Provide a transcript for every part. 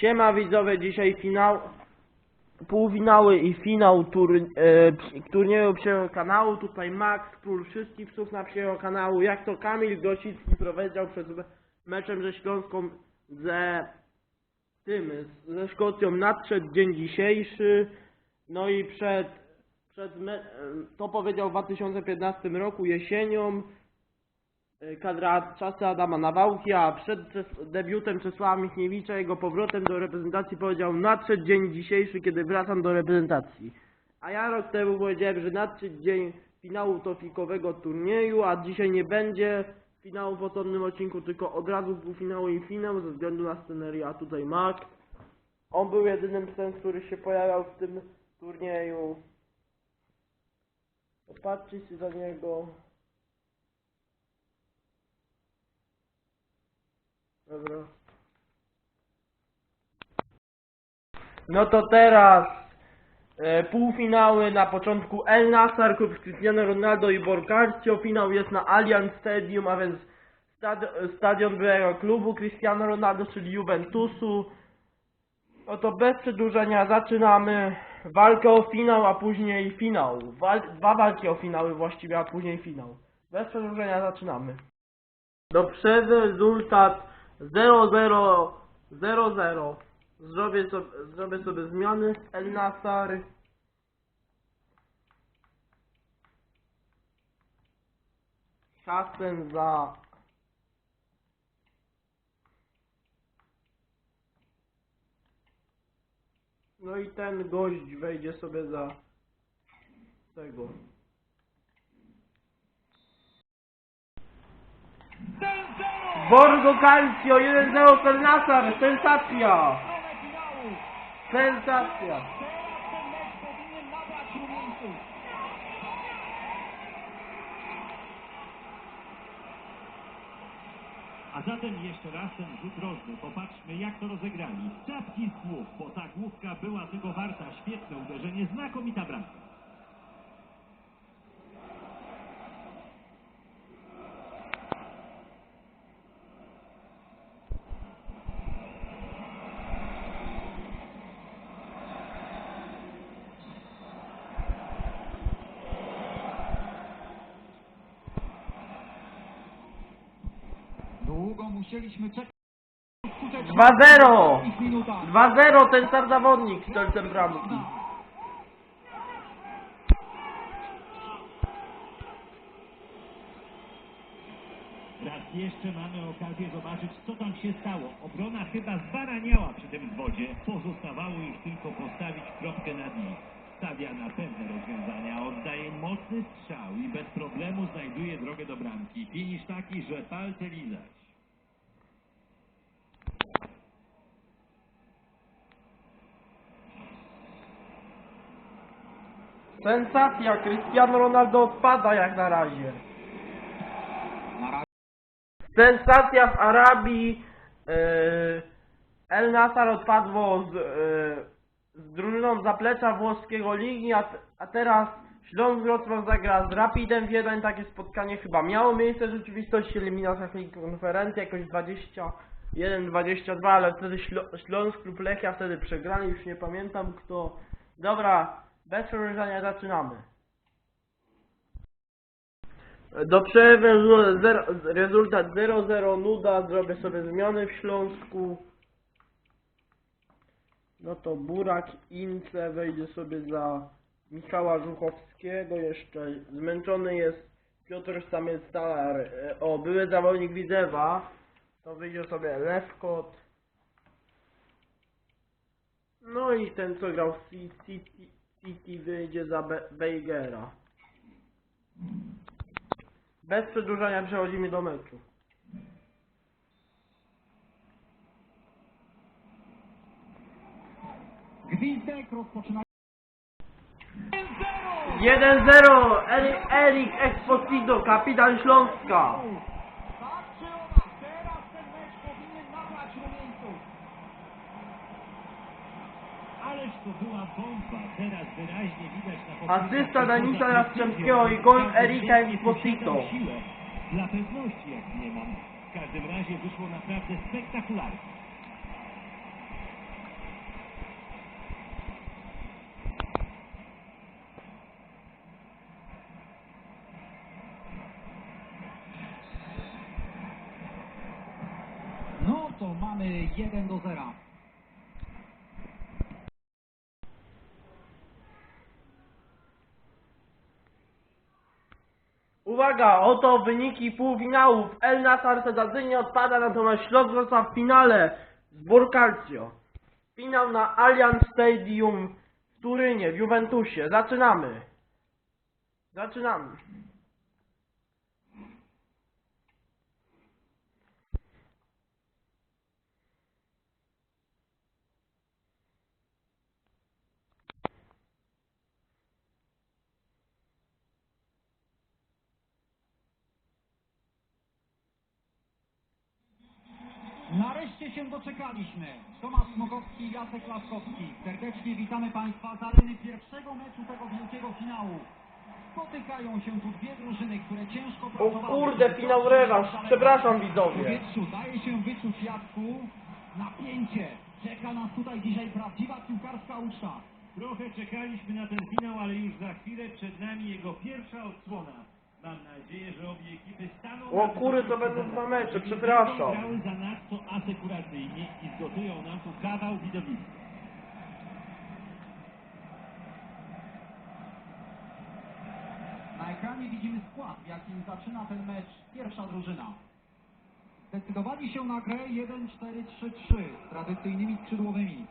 Siema widzowie, dzisiaj finał, półfinały i finał tur, e, turnieju psiego kanału. Tutaj Max, król wszystkich psów na psiego kanału. Jak to Kamil Gosicki powiedział przed me- meczem ze Śląską ze tym, ze Szkocją nadszedł dzień dzisiejszy. No i przed, przed me, e, to powiedział w 2015 roku jesienią. E, kadra czasy Adama Nawałki, a przed debiutem Czesława Michniewicza, jego powrotem do reprezentacji powiedział nadszedł dzień dzisiejszy, kiedy wracam do reprezentacji. A ja rok temu powiedziałem, że nadszedł dzień finału tofikowego turnieju, a dzisiaj nie będzie finału w osobnym odcinku, tylko od razu półfinału i finał ze względu na scenerię, a tutaj Max. On był jedynym psem, który się pojawiał w tym turnieju. Popatrzcie się za niego. Dobra. No to teraz e, półfinały na początku El Nassr klub Cristiano Ronaldo i Borcarcio. Finał jest na Allianz Stadium, a więc stadion byłego klubu Cristiano Ronaldo, czyli Juventusu. No to bez przedłużenia zaczynamy walkę o finał, a później finał. Wal dwa walki o finały właściwie, a później finał. Bez przedłużenia zaczynamy. No Dobrze, rezultat 0, 0, 0, 0. Zrobię sobie, zrobię sobie zmiany. Elnasar. Hasen za No i ten gość wejdzie sobie za tego. Borgo Calcio 1-0 El Nassr, sensacja! Sensacja! A zatem jeszcze raz ten rzut rożny. Popatrzmy, jak to rozegrali. Czapki z głów, bo ta główka była tego warta. Świetne uderzenie, znakomita bramka. Musieliśmy czekać. Skutecznie. 2-0! Ich minuta. 2-0 ten sam zawodnik strzelcem bramki. Raz jeszcze mamy okazję zobaczyć, co tam się stało. Obrona chyba zbaraniała przy tym zwodzie. Pozostawało już tylko postawić kropkę nad i. Stawia na pewne rozwiązania, oddaje mocny strzał i bez problemu znajduje drogę do bramki. Finisz taki, że palce lizać. Sensacja, Cristiano Ronaldo odpada jak na razie. Sensacja w Arabii. e, El Nassr odpadło z, e, z drużyną zaplecza włoskiego ligi, a, a teraz Śląsk Wrocław zagra z Rapidem w jeden. Takie spotkanie chyba miało miejsce w rzeczywistości. Eliminacja Ligi konferencji jakoś 21-22, ale wtedy Śląsk lub Lechia wtedy przegrali. Już nie pamiętam kto. Dobra, bez przedłużania zaczynamy. Do przerwy rezu- zero- rezultat 0-0 nuda, zrobię sobie zmiany w Śląsku. No to Burak Ince wejdzie sobie za Michała Żuchowskiego, jeszcze zmęczony jest Piotr Samiec-Stalar, E, o były zawodnik Widzewa, to wyjdzie sobie Lewkot. No i ten co grał w Ci- City, City wyjdzie za Be Beigera. Bez przedłużania przechodzimy do meczu. gwizdek rozpoczyna. 1-0 Eri- Erik Exposito, kapitan Śląska. Ależ to była bomba. Asysta Danisa Jastrzębskiego i gol Erika Esposito. Dla pewności jak nie mam. W każdym razie wyszło naprawdę spektakularnie. No to mamy 1 do 0. Uwaga, oto wyniki półfinałów. El Nasar sensacyjnie odpada, natomiast Śląsk został w finale z Burkalcio. Finał na Allianz Stadium w Turynie, w Juventusie. Zaczynamy. Zaczynamy. Doczekaliśmy. Tomasz Smokowski i Jacek Laskowski. Serdecznie witamy Państwa z areny pierwszego meczu tego wielkiego finału. Spotykają się tu dwie drużyny, które ciężko O pracowały. kurde, finał rewanż. Przepraszam W widzowie. powietrzu daje się wyczuć Jacku napięcie. Czeka nas tutaj dzisiaj prawdziwa piłkarska uczta. Trochę czekaliśmy na ten finał, ale już za chwilę przed nami jego pierwsza odsłona. Mam nadzieję, że obie ekipy staną... O kurde, to będą dwa mecze, przepraszam. grały zanadto asekuracyjnie i zgotują nam tu kawał widowiska. Na ekranie widzimy skład, w jakim zaczyna ten mecz pierwsza drużyna. Zdecydowali się na grę 1-4-3-3 z tradycyjnymi skrzydłowymi.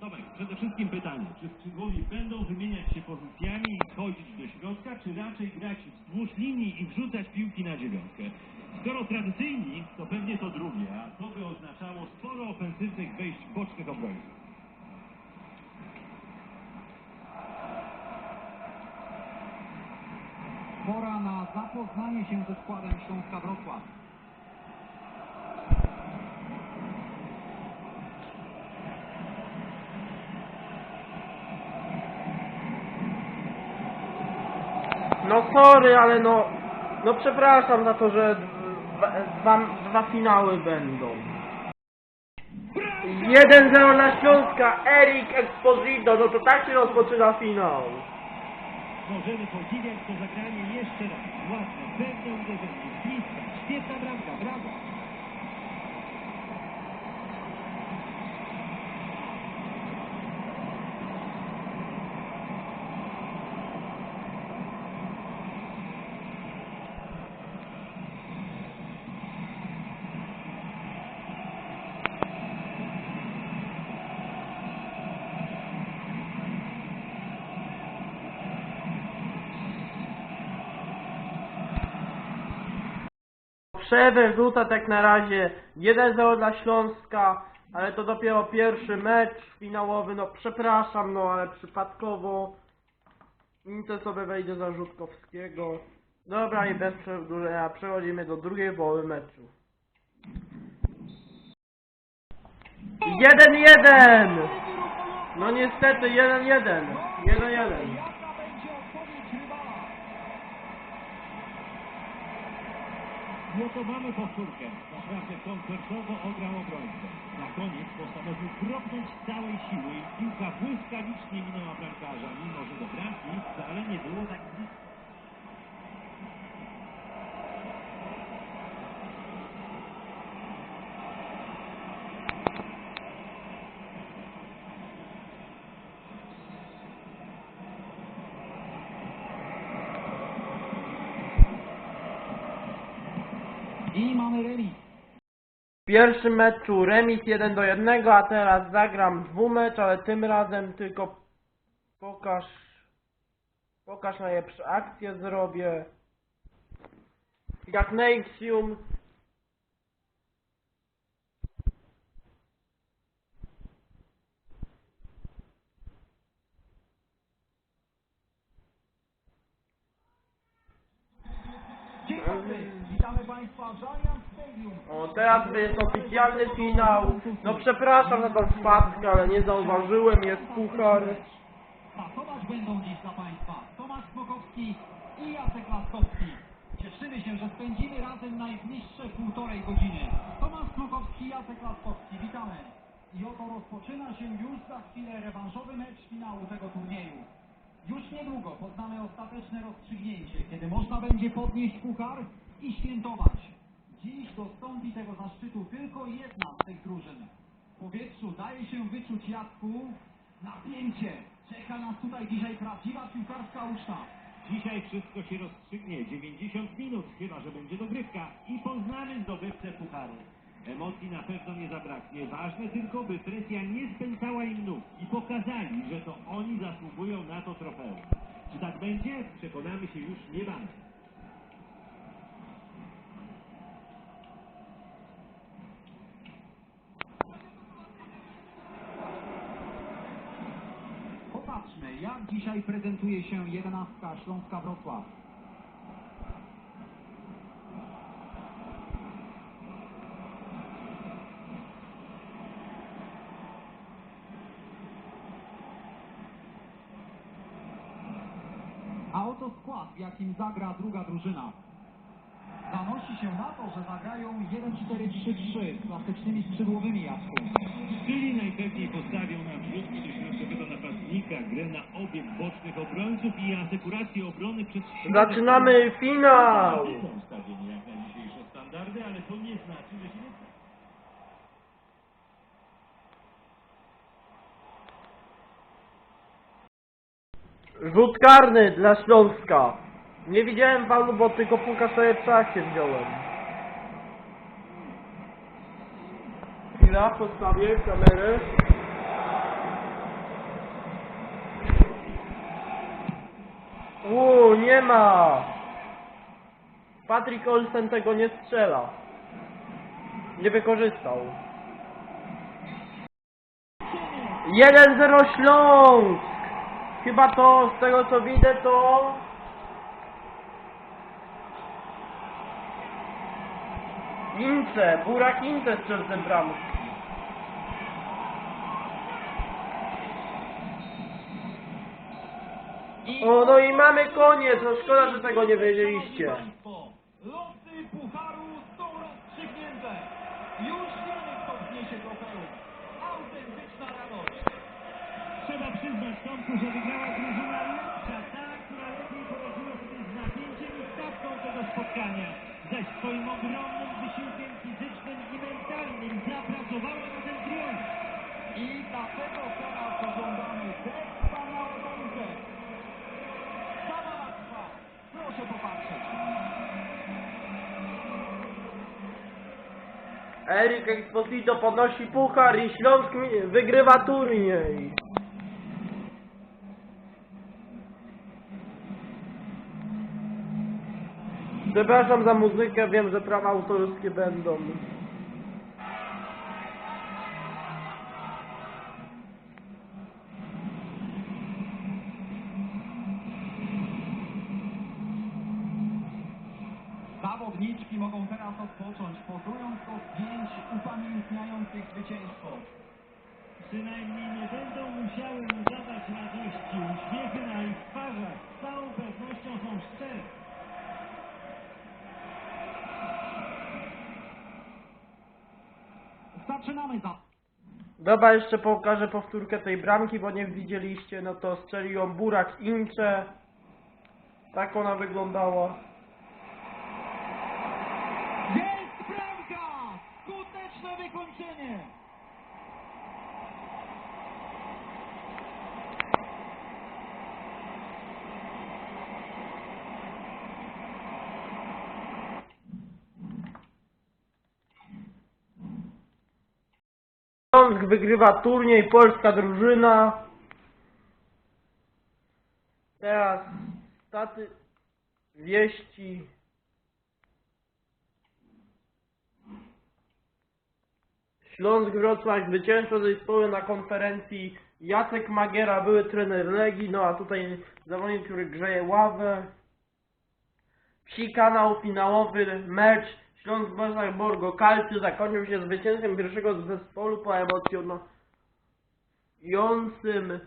Tomek, przede wszystkim pytanie, czy skrzydłowi będą wymieniać się pozycjami i wchodzić do środka, czy raczej grać wzdłuż linii i wrzucać piłki na dziewiątkę? Skoro tradycyjni, to pewnie to drugie, a to by oznaczało sporo ofensywnych wejść bocznych obrońców. Pora na zapoznanie się ze składem Śląska Wrocław. No sorry, ale no... No przepraszam za to, że dwa, dwa, dwa finały będą. 1-0 na Śląska, Erik Exposito, no to tak się rozpoczyna finał. Możemy podziwiać to zagranie jeszcze raz. Ładne, pewne uderzenie, bliska, świetna bramka, brawo! Przerwę rzuta tak na razie 1-0 dla Śląska, ale to dopiero pierwszy mecz finałowy, no przepraszam, no ale przypadkowo Inter sobie wejdzie za Rzutkowskiego. Dobra i bez przedłużenia przechodzimy do drugiej połowy meczu. 1-1! No niestety 1-1. 1-1. No to mamy powtórkę. Naprawdę koncertowo ograł obrońcę. Na koniec postanowił kropnąć z całej siły i piłka błyskawicznie minęła bramkarza, mimo że do bramki wcale nie było tak blisko. I mamy remis. W pierwszym meczu remis 1 do 1, a teraz zagram dwumecz, ale tym razem tylko pokaż pokaż najlepsze akcje zrobię. Jak Nexium. Dzień dobry, witamy Państwa w Allianz Stadium. O, teraz jest oficjalny finał. No przepraszam za tą wpadkę, ale nie zauważyłem, jest puchar. Pasować będą dziś dla Państwa Tomasz Smokowski i Jacek Laskowski. Cieszymy się, że spędzimy razem najbliższe półtorej godziny. Tomasz Smokowski i Jacek Laskowski, witamy. I oto rozpoczyna się już za chwilę rewanżowy mecz finału tego turnieju. Niedługo poznamy ostateczne rozstrzygnięcie, kiedy można będzie podnieść puchar i świętować. Dziś dostąpi tego zaszczytu tylko jedna z tych drużyn. W powietrzu daje się wyczuć Jacku napięcie. Czeka nas tutaj dzisiaj prawdziwa piłkarska uczta. Dzisiaj wszystko się rozstrzygnie. 90 minut, chyba że będzie dogrywka i poznamy zdobywcę pucharu. Emocji na pewno nie zabraknie. Ważne tylko, by presja nie spętała im nóg i pokazali, że to oni zasługują na to trofeum. Tak będzie? Przekonamy się już niebawem. Popatrzmy, jak dzisiaj prezentuje się jedenastka Śląska Wrocław. A oto skład, w jakim zagra druga drużyna. Zanosi się na to, że zagrają 1-4-3-3 z klasycznymi skrzydłowymi Jacku. Czyli najpewniej postawią na wrzut do środkowego napastnika, grę na obieg bocznych obrońców i asekurację obrony przez. Zaczynamy finał! Są stawieni jak na dzisiejsze standardy, ale to nie znaczy, że się nie Rzut karny dla Śląska. Nie widziałem faulu, bo tylko puka sobie ptasie wziąłem. Chwila, postawię kamerę. Uuu, nie ma! Patrick Olsen tego nie strzela. Nie wykorzystał. 1-0 Śląsk! Chyba to, z tego co widzę, to... Ince, Burak Ince strzelił ten bramki. O, no i mamy koniec, no szkoda, że tego nie wiedzieliście. Wygrała drużyna lepsza, ta, która lepiej poradziła sobie z napięciem i stawką tego spotkania. Zaś swoim ogromnym wysiłkiem fizycznym i mentalnym zapracowała na ten triumf. I dlatego teraz oglądamy te wspaniałe tańce. Zabawa trwa. Proszę popatrzeć. Erik Exposito podnosi puchar i Śląsk wygrywa turniej. Przepraszam za muzykę, wiem, że prawa autorskie będą. Zawodniczki mogą teraz odpocząć, pozując do zdjęć upamiętniających zwycięstwo. Przynajmniej nie będą musiały mu dawać radości. Uśmiechy na ich twarzach z całą pewnością są szczere. Dobra, jeszcze pokażę powtórkę tej bramki, bo nie widzieliście, no to strzelił ją Burak Incze. Tak ona wyglądała. Jest bramka! Skuteczne wykończenie! Śląsk wygrywa turniej, polska drużyna. Teraz staty wieści. Śląsk Wrocław zwycięstwo zespołu na konferencji Jacek Magiera, były trener Legii, no a tutaj zawodnik, który grzeje ławę. Wsi kanał finałowy mecz Śląsk Wrocław Borgo Kalcy zakończył się zwycięstwem pierwszego zespołu po emocjonującym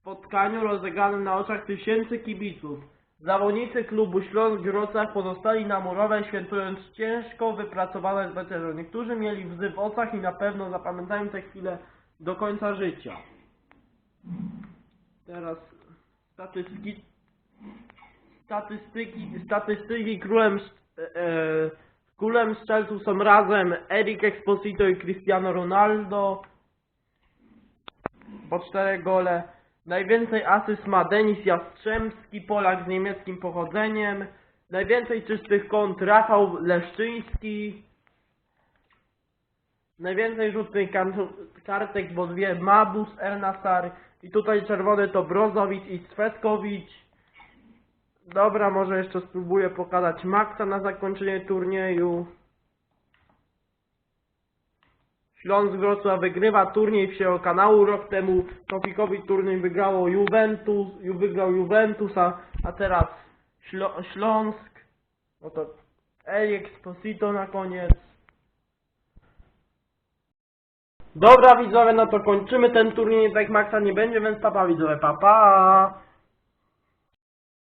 spotkaniu rozegranym na oczach tysięcy kibiców. Zawodnicy klubu Śląsk Wrocław pozostali na murowej świętując ciężko wypracowane zwycięstwo. Niektórzy mieli łzy w oczach i na pewno zapamiętają te chwile do końca życia. Teraz statystyki statystyki, statystyki królem e, e, Królem strzelców są razem Eric Exposito i Cristiano Ronaldo. Po cztery gole. Najwięcej asyst ma Denis Jastrzębski, Polak z niemieckim pochodzeniem. Najwięcej czystych kąt Rafał Leszczyński. Najwięcej rzutnych kartek, bo dwie Mabus, Ernasar i tutaj czerwony to Brozowicz i Swetkowicz. Dobra, może jeszcze spróbuję pokazać Maxa na zakończenie turnieju. Śląsk Wrocław wygrywa turniej wsiego kanału. Rok temu Tofikowi turniej wygrało Juventus, Ju- wygrał Juventus, a, a teraz Ślo, Śląsk. No to El Exposito na koniec. Dobra widzowie, no to kończymy ten turniej, tak Maxa nie będzie, więc papa widzowie, papa.